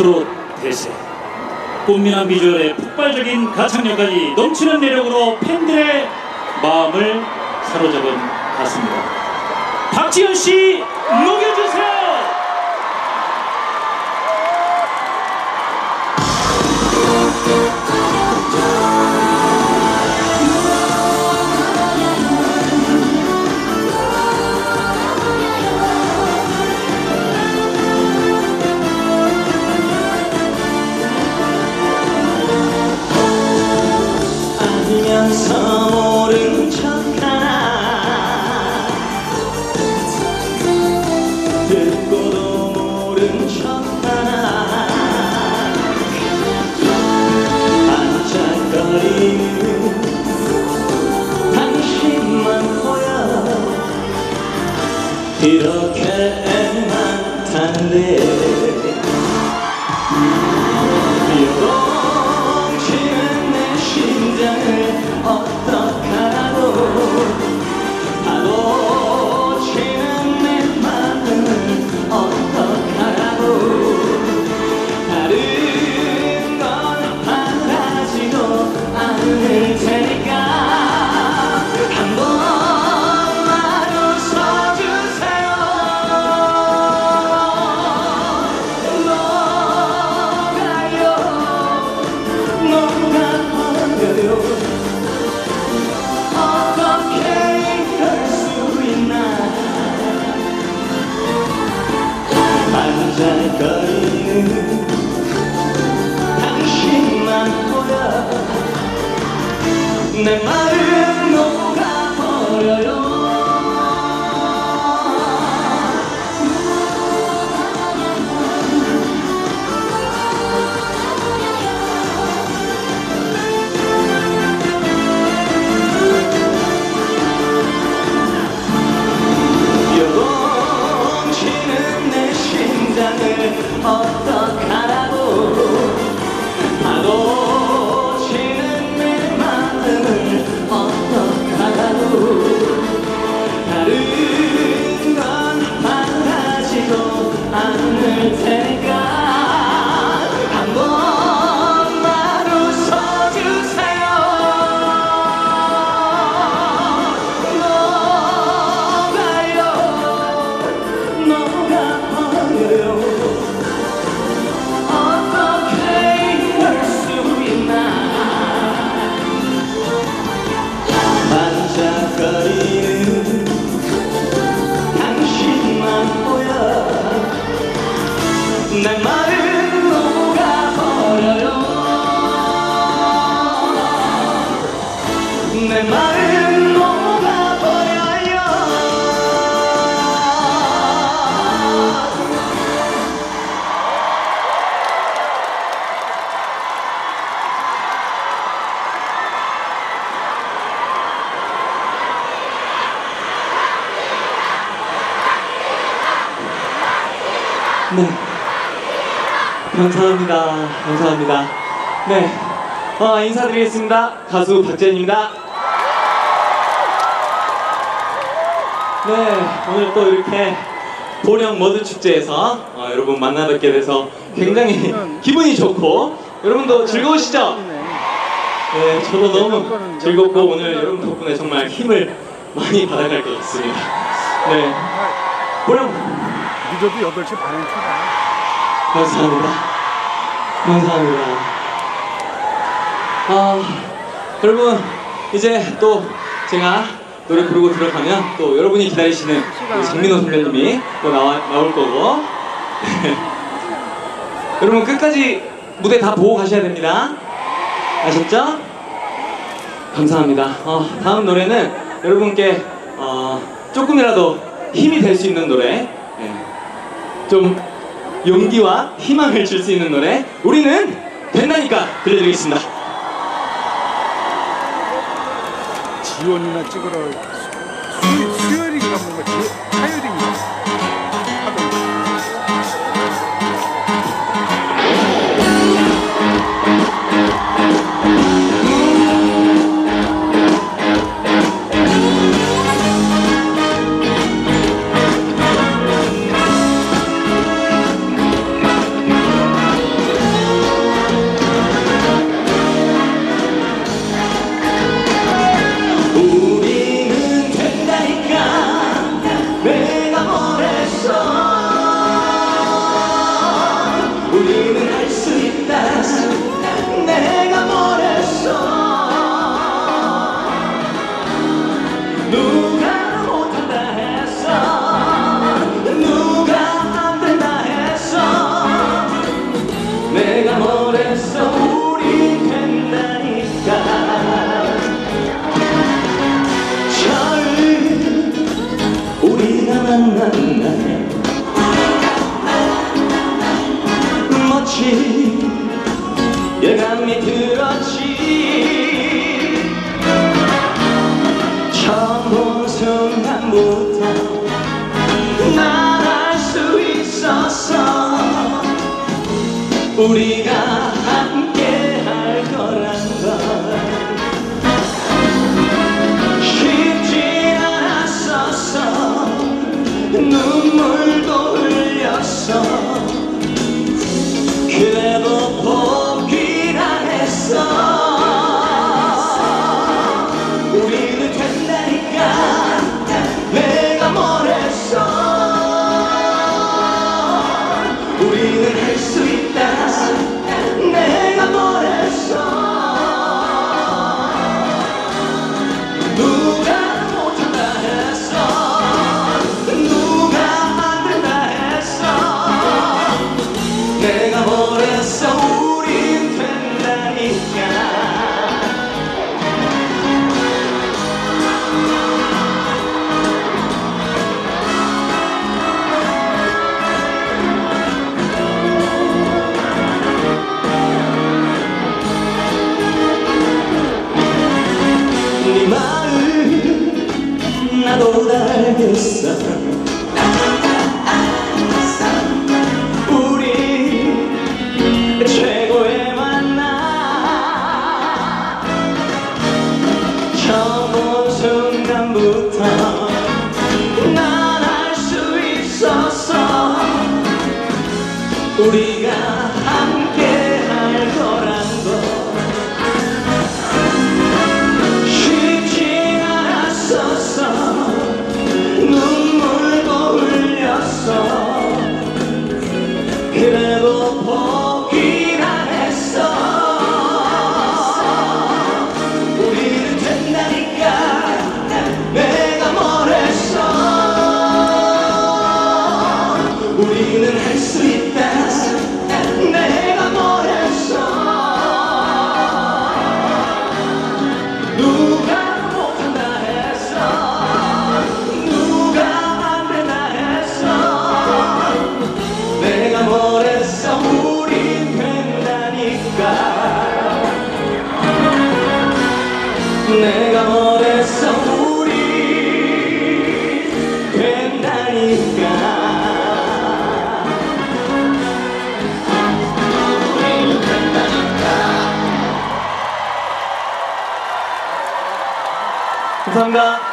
트롯 대세 꽃미남 비주얼의 폭발적인 가창력까지 넘치는 매력으로 팬들의 마음을 사로잡은 가수입니다. 박지현 씨 녹여 이렇게 애만 탄데 요동치는 내 심장을 어떡 내 마음 녹아버려요 내 마음 녹아버려요 네. 감사합니다. 감사합니다. 네. 어, 인사드리겠습니다. 가수 박재현입니다. 네. 오늘 또 이렇게 보령 머드 축제에서 어, 여러분 만나 뵙게 돼서 굉장히 기분이 좋고 여러분도 즐거우시죠? 네. 저도 너무 즐겁고 오늘 여러분 덕분에 정말 힘을 많이 받아갈 것 같습니다. 네. 보령 늦어도 8시 반에 출발. 감사합니다. 감사합니다. 아, 여러분, 이제 또 제가 노래 부르고 들어가면 또 여러분이 기다리시는 우리 장민호 선배님이 또 나와, 나올 거고. 여러분, 끝까지 무대 다 보고 가셔야 됩니다. 아셨죠? 감사합니다. 어, 다음 노래는 여러분께 어, 조금이라도 힘이 될 수 있는 노래. 네. 좀 용기와 희망을 줄 수 있는 노래 우리는 된다니까 들려드리겠습니다. 지원이나 찍으러 수, 수요일인가 뭔가 지, 화요일인가 멋진 예감이 들었지. 처음 본 순간부터 난 알 수 있었어 우리가 Yeah. ever 넌 알겠어. 우리 최고의 만남. 처음 순간부터 난 알 수 있었어. 우리 감사합니다.